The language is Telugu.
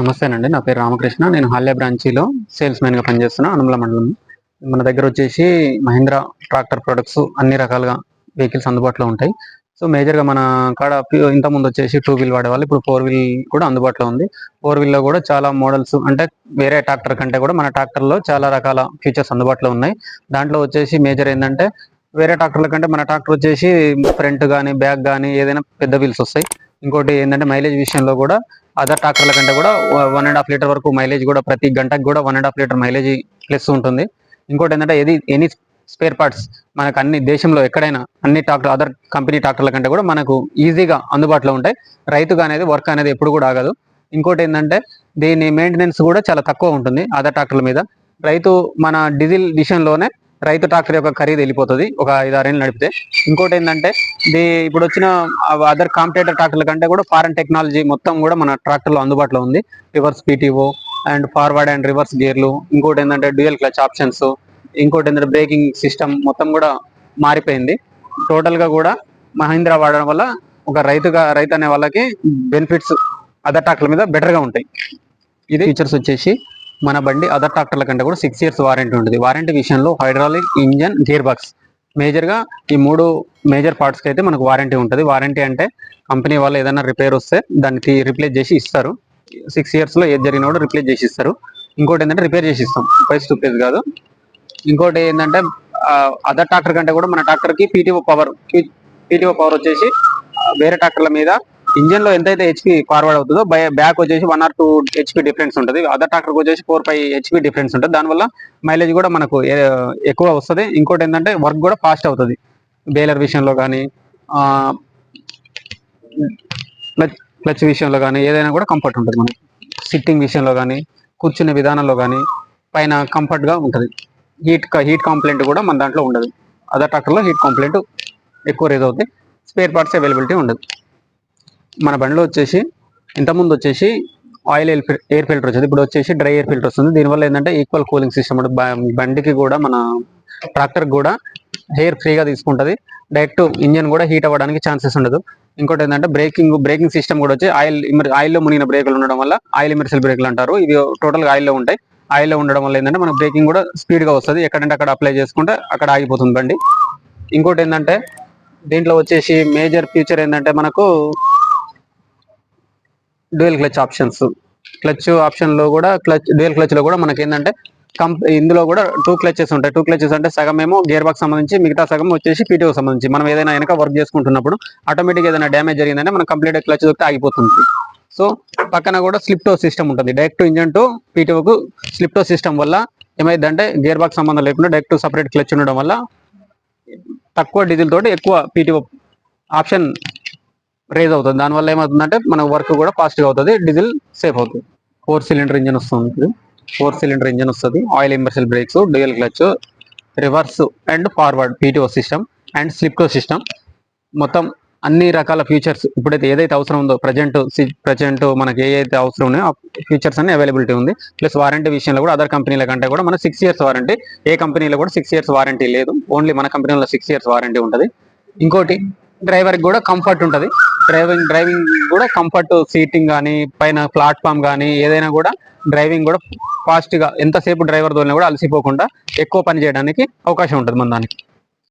నమస్తేనండి. నా పేరు రామకృష్ణ. నేను హాల్య బ్రాంచీలో సేల్స్ మ్యాన్గా పనిచేస్తున్నా అనుమల మండలం. మన దగ్గర వచ్చేసి మహీంద్రా ట్రాక్టర్ ప్రొడక్ట్స్ అన్ని రకాలుగా వెహికల్స్ అందుబాటులో ఉంటాయి. సో మేజర్గా మన కాడ ఇంతకుముందు వచ్చేసి టూ వీల్ వాడేవాళ్ళు. ఇప్పుడు ఫోర్ వీల్ కూడా అందుబాటులో ఉంది. ఫోర్ వీల్లో కూడా చాలా మోడల్స్ అంటే వేరే ట్రాక్టర్ కంటే కూడా మన ట్రాక్టర్లో చాలా రకాల ఫీచర్స్ అందుబాటులో ఉన్నాయి. దాంట్లో వచ్చేసి మేజర్ ఏంటంటే వేరే ట్రాక్టర్ల కంటే మన ట్రాక్టర్ వచ్చేసి ఫ్రంట్ కానీ బ్యాక్ కానీ ఏదైనా పెద్ద వీల్స్ వస్తాయి. ఇంకోటి ఏంటంటే మైలేజ్ విషయంలో కూడా అదర్ ట్రాక్టర్ల కంటే కూడా వన్ అండ్ హాఫ్ లీటర్ వరకు మైలేజ్ కూడా ప్రతి గంటకు కూడా one and half litre mileage plus ఉంటుంది. ఇంకోటి ఏంటంటే ఏది ఎనీ స్పేర్ పార్ట్స్ మనకు అన్ని దేశంలో ఎక్కడైనా అన్ని ట్రాక్టర్ అదర్ కంపెనీ ట్రాక్టర్ల కంటే కూడా మనకు ఈజీగా అందుబాటులో ఉంటాయి. రైతుగా అనేది వర్క్ అనేది ఎప్పుడు కూడా ఆగదు. ఇంకోటి ఏంటంటే దీని మెయింటెనెన్స్ కూడా చాలా తక్కువ ఉంటుంది అదర్ ట్రాక్టర్ల మీద. రైతు మన డీజిల్ విషయంలోనే రైతు ట్రాక్టర్ యొక్క ఖరీదు వెళ్ళిపోతుంది. ఒక ఐదు ఆరేళ్ళు నడిపితే. ఇంకోటి ఏంటంటే ఇది ఇప్పుడు వచ్చిన అదర్ కాంపిటేటర్ ట్రాక్టర్ల కంటే కూడా ఫారెన్ టెక్నాలజీ మొత్తం కూడా మన ట్రాక్టర్లో అందుబాటులో ఉంది. Reverse PTO and forward and reverse గేర్లు ఇంకోటి ఏంటంటే డ్యూయల్ క్లచ్ ఆప్షన్స్ ఇంకోటి ఏంటంటే బ్రేకింగ్ సిస్టమ్ మొత్తం కూడా మారిపోయింది. టోటల్గా కూడా మహీంద్రా వాడడం వల్ల ఒక రైతుగా రైతు అనే వాళ్ళకి బెనిఫిట్స్ అదర్ ట్రాక్టర్ల మీద బెటర్గా ఉంటాయి. ఇది ఫీచర్స్ వచ్చేసి మన బండి అదర్ ట్రాక్టర్ల కంటే కూడా సిక్స్ ఇయర్స్ వారంటీ ఉంటుంది. వారంటీ విషయంలో హైడ్రాలిక్ ఇంజన్ గేర్ బాక్స్ మేజర్గా ఈ మూడు మేజర్ పార్ట్స్కి అయితే మనకు వారంటీ ఉంటుంది. వారంటీ అంటే కంపెనీ వాళ్ళు ఏదైనా రిపేర్ వస్తే దాన్ని రిప్లేస్ చేసి ఇస్తారు. సిక్స్ ఇయర్స్లో ఏది జరిగినా కూడా రిప్లేస్ చేసి ఇస్తారు. ఇంకోటి ఏంటంటే రిపేర్ చేసి ఇస్తాం. ప్రైస్ టూ ప్లేస్ కాదు. ఇంకోటి ఏంటంటే అదర్ ట్రాక్టర్ కంటే కూడా మన ట్రాక్టర్కి పీటీఓ పవర్ పీటీఓ పవర్ వచ్చేసి వేరే ట్రాక్టర్ల మీద ఇంజన్లో ఎంతైతే హెచ్పి ఫార్వర్డ్ అవుతుందో బ్యాక్ వచ్చేసి one or two HP difference ఉంటుంది. అదర్ ట్రాక్టర్ వచ్చేసి ఫోర్ ఫైవ్ హెచ్పి డిఫరెన్స్ ఉంటుంది. దానివల్ల మైలేజ్ కూడా మనకు ఎక్కువ వస్తుంది. ఇంకోటి ఏంటంటే వర్క్ కూడా ఫాస్ట్ అవుతుంది. బేలర్ విషయంలో కానీ క్లచ్ క్లచ్ విషయంలో కానీ ఏదైనా కూడా కంఫర్ట్ ఉంటుంది మనకి. సిట్టింగ్ విషయంలో కానీ కూర్చునే విధానంలో కానీ పైన కంఫర్ట్గా ఉంటుంది. హీట్ హీట్ కాంప్లైంట్ కూడా మన దాంట్లో ఉండదు. అదర్ ట్రాక్టర్లో హీట్ కాంప్లైంట్ ఎక్కువ రేజ్ అవుతాయి స్పేర్ పార్ట్స్ అవైలబిలిటీ ఉండదు. మన బండిలో వచ్చేసి ఇంతకుముందు వచ్చేసి ఆయిల్ ఎయిర్ ఫిల్టర్ వచ్చేది. ఇప్పుడు వచ్చేసి డ్రై ఎయిర్ ఫిల్టర్ వస్తుంది. దీనివల్ల ఏంటంటే ఈక్వల్ కూలింగ్ సిస్టమ్ బండికి కూడా మన ట్రాక్టర్ కూడా హెయిర్ ఫ్రీగా తీసుకుంటుంది. డైరెక్ట్ ఇంజన్ కూడా హీట్ అవ్వడానికి ఛాన్సెస్ ఉండదు. ఇంకోటి ఏంటంటే బ్రేకింగ్ బ్రేకింగ్ సిస్టమ్ కూడా వచ్చి ఆయిల్ ఆయిల్లో మునిగిన బ్రేకులు ఉండడం వల్ల ఆయిల్ ఇమర్సల్ బ్రేకులు అంటారు. ఇవి టోటల్గా ఆయిల్లో ఉంటాయి. ఆయిల్లో ఉండడం వల్ల ఏంటంటే మనకు బ్రేకింగ్ కూడా స్పీడ్గా వస్తుంది. ఎక్కడంటే అక్కడ అప్లై చేసుకుంటే అక్కడ ఆగిపోతుంది బండి. ఇంకోటి ఏంటంటే దీంట్లో వచ్చేసి మేజర్ ఫ్యూచర్ ఏంటంటే మనకు డ్యూయల్ క్లచ్ ఆప్షన్స్. క్లచ్ ఆప్షన్లో కూడా క్లచ్ డ్యూయల్ క్లచ్లో కూడా మనకి ఏంటంటే కంప్ ఇందులో కూడా టూ క్లచెస్ ఉంటాయి. టూ క్లచెస్ అంటే సగం ఏమో గేర్ బాక్స్ సంబంధించి మిగతా సగం వచ్చేసి పీటీఓ సంబంధించి. మనం ఏదైనా వెనక వర్క్ చేసుకుంటున్నప్పుడు ఆటోమేటిక్ ఏదైనా డ్యామేజ్ జరిగిందంటే మనం కంప్లీట్ క్లచ్ దొరికితే ఆగిపోతుంది. సో పక్కన కూడా స్లిప్ టో సిస్టమ్ ఉంటుంది. డైరెక్ట్ ఇంజన్ టు పీటీఓకు స్లిప్ టో సిస్టమ్ వల్ల ఏమైందంటే గేర్ బాక్స్ సంబంధం లేకుండా డైరెక్ట్ సపరేట్ క్లచ్ ఉండడం వల్ల తక్కువ డీజిల్ తోటి ఎక్కువ పీటీఓ ఆప్షన్ రేజ్ అవుతుంది. దానివల్ల ఏమవుతుందంటే మన వర్క్ కూడా ఫాస్ట్గా అవుతుంది. డీజిల్ సేఫ్ అవుతుంది. ఫోర్ సిలిండర్ ఇంజన్ వస్తుంది. ఫోర్ సిలిండర్ ఇంజన్ వస్తుంది. Oil immersed brakes dual clutch reverse and forward PTO system and slip to system. మొత్తం అన్ని రకాల ఫీచర్స్ ఇప్పుడైతే ఏదైతే అవసరం ఉందో ప్రజెంట్ ప్రజెంట్ మనకి ఏదైతే అవసరం ఉన్నాయో ఆ ఫీచర్స్ అన్ని అవైలబిలిటీ ఉంది. ప్లస్ వారంటీ విషయంలో కూడా అదర్ కంపెనీల కంటే కూడా మన సిక్స్ ఇయర్స్ వారంటీ. ఏ కంపెనీలో కూడా సిక్స్ ఇయర్స్ వారంటీ లేదు. ఓన్లీ మన కంపెనీలో సిక్స్ ఇయర్స్ వారంటీ ఉంటుంది. ఇంకోటి డ్రైవర్ కూడా కంఫర్ట్ ఉంటుంది. డ్రైవింగ్ డ్రైవింగ్ కూడా కంఫర్ట్ సీటింగ్ కానీ పైన ప్లాట్ఫామ్ కానీ ఏదైనా కూడా డ్రైవింగ్ కూడా ఫాస్ట్గా ఎంతసేపు డ్రైవర్ తోలినా కూడా అలసిపోకుండా ఎక్కువ పని చేయడానికి అవకాశం ఉంటుంది మన దానికి.